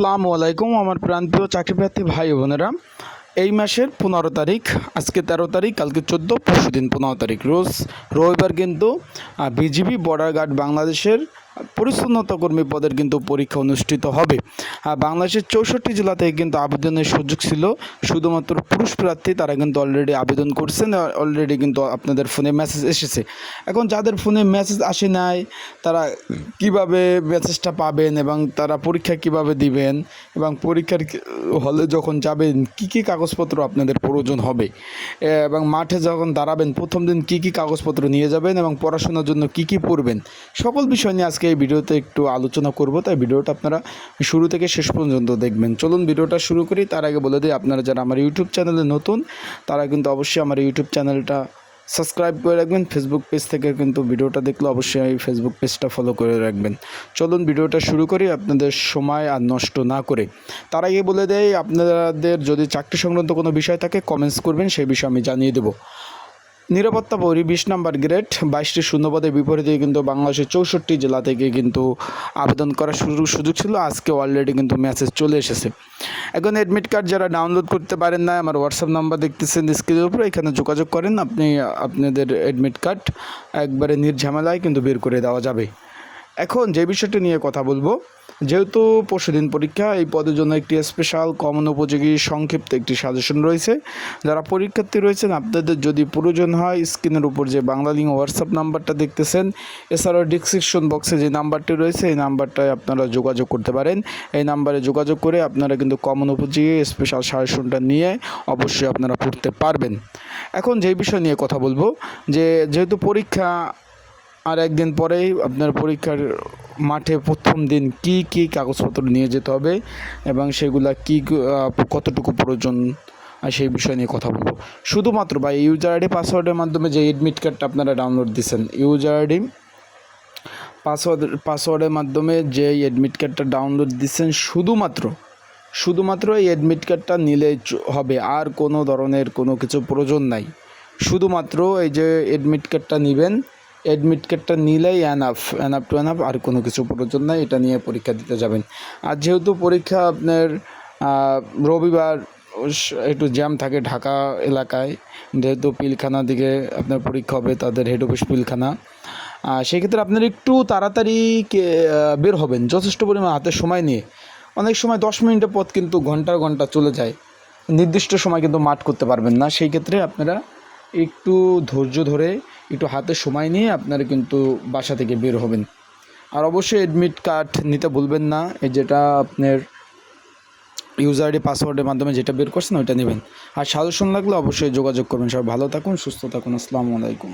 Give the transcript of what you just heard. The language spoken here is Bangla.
আসসালামু আলাইকুম, আমার প্রান্তীয় চাকরিপ্রার্থী ভাই বোনেরা। এই মাসের পনেরো তারিখ, আজকে তেরো তারিখ, কালকে চোদ্দ, পরশু দিন পনেরো তারিখ। রোজ রবিবার কিন্তু বিজিবি বর্ডার গার্ড বাংলাদেশের পরিচ্ছন্নতা কর্মী পদের কিন্তু পরীক্ষা অনুষ্ঠিত হবে। আর বাংলাদেশের চৌষট্টি জেলা থেকে কিন্তু আবেদনের সুযোগ ছিল। শুধুমাত্র পুরুষ প্রার্থী তারা কিন্তু অলরেডি আবেদন করছেন অলরেডি কিন্তু আপনাদের ফোনে মেসেজ এসেছে। এখন যাদের ফোনে মেসেজ আসে নাই, তারা কীভাবে মেসেজটা পাবেন এবং তারা পরীক্ষা কীভাবে দিবেন এবং পরীক্ষার হলে যখন যাবেন, কি কি কাগজপত্র আপনাদের প্রয়োজন হবে? এবং মাঠে যখন দাঁড়াবেন, প্রথম দিন কি কি কাগজপত্র নিয়ে যাবেন এবং পড়াশোনার জন্য কি কি পড়বেন, সকল বিষয় নিয়ে আজকে এই ভিডিওতে একটু আলোচনা করব, তাই ভিডিওটা আপনারা শুরু থেকে শেষ পর্যন্ত দেখবেন। চলুন ভিডিওটা শুরু করি, তার আগে বলে দিই, আপনারা যারা আমার ইউটিউব চ্যানেলে নতুন, তারা কিন্তু অবশ্যই আমার ইউটিউব চ্যানেলটা সাবস্ক্রাইব করে রাখবেন। ফেসবুক পেজ থেকে কিন্তু ভিডিওটা দেখলে অবশ্যই ফেসবুক পেজটা ফলো করে রাখবেন। চলুন ভিডিওটা শুরু করি, আপনাদের সময় আর নষ্ট না করে। তার আগে বলে দেয় আপনাদের যদি চাকরি সংক্রান্ত কোনো বিষয় থাকে কমেন্টস করবেন, সেই বিষয়ে আমি জানিয়ে দেবো। নিরাপত্তা পরি বিশ নাম্বার গ্রেড, বাইশটি শূন্যপদের বিপরীতে কিন্তু বাংলাদেশের চৌষট্টি জেলা থেকে কিন্তু আবেদন করার সুযোগ সুযোগ ছিল। আজকে অলরেডি কিন্তু মেসেজ চলে এসেছে। এখন অ্যাডমিট কার্ড যারা ডাউনলোড করতে পারেন না আমার হোয়াটসঅ্যাপ নাম্বার দেখতেছেন স্ক্রিনের উপরে, এখানে যোগাযোগ করেন, আপনি, আপনাদের অ্যাডমিট কার্ড একবারে নির্ঝামেলায় কিন্তু বের করে দেওয়া যাবে। এখন যে বিষয়টি নিয়ে কথা বলব যেহেতু পরশুদিন পরীক্ষা, এই পদের জন্য একটি স্পেশাল কমন উপযোগী সংক্ষিপ্ত একটি সাজেশন রয়েছে। যারা পরীক্ষার্থী রয়েছেন, আপনাদের যদি প্রয়োজন হয় স্ক্রিনের উপর যে বাংলা লিঙ্ক হোয়াটসঅ্যাপ নাম্বারটা দেখতেছেন, এছাড়াও ডিসক্রিপশন বক্সে যে নাম্বারটি রয়েছে, এই নাম্বারটায় আপনারা যোগাযোগ করতে পারেন। এই নাম্বারে যোগাযোগ করে আপনারা কিন্তু কমন উপযোগী স্পেশাল সাজেশনটা নিয়ে অবশ্যই আপনারা পড়তে পারবেন। এখন যে বিষয় নিয়ে কথা বলব, যে যেহেতু পরীক্ষা আর একদিন পরেই আপনার পরীক্ষার মাঠে প্রথম দিন কি কি কাগজপত্র নিয়ে যেতে হবে এবং সেগুলা কি কতটুকু প্রয়োজন সেই বিষয় নিয়ে কথা বলব। শুধুমাত্র বা ইউজার আইডি পাসওয়ার্ডের মাধ্যমে যে এডমিট কার্ডটা আপনারা ডাউনলোড দিচ্ছেন ইউজার আইডি পাসওয়ার্ড পাসওয়ার্ডের মাধ্যমে যে এডমিট কার্ডটা ডাউনলোড দিচ্ছেন শুধুমাত্র শুধুমাত্র এই অ্যাডমিট কার্ডটা নিলে হবে, আর কোনো ধরনের কোনো কিছু প্রয়োজন নাই। শুধুমাত্র এই যে অ্যাডমিট কার্ডটা নেবেন এডমিট কার্ডটা নিলেই অ্যানাফ অ্যানাফ টু অ্যানাফ আর কোনো কিছু প্রয়োজন নাই, এটা নিয়ে পরীক্ষা দিতে যাবেন। আর যেহেতু পরীক্ষা আপনার রবিবার একটু জ্যাম থাকে ঢাকা এলাকায়, যেহেতু পিলখানা দিকে আপনার পরীক্ষা হবে, তাদের হেড অফিস পিলখানা। সেক্ষেত্রে আপনার একটু তাড়াতাড়ি বের হবেন, যথেষ্ট পরিমাণ হাতে সময় নিয়ে। অনেক সময় দশ মিনিটের পথ কিন্তু ঘণ্টার ঘণ্টা চলে যায়, নির্দিষ্ট সময় কিন্তু মাঠ করতে পারবেন না। সেই ক্ষেত্রে আপনারা একটু ধৈর্য ধরে একটু হাতে সময় নিয়ে আপনারা কিন্তু বাসা থেকে বের হবেন। আর অবশ্যই অ্যাডমিট কার্ড নিতে ভুলবেন না, এই যেটা আপনার ইউজার আইডি পাসওয়ার্ডের মাধ্যমে যেটা বের করছেন ওইটা নেবেন। আর সাজেশন লাগলে অবশ্যই যোগাযোগ করবেন। সবাই ভালো থাকুন, সুস্থ থাকুন, আসসালামু আলাইকুম।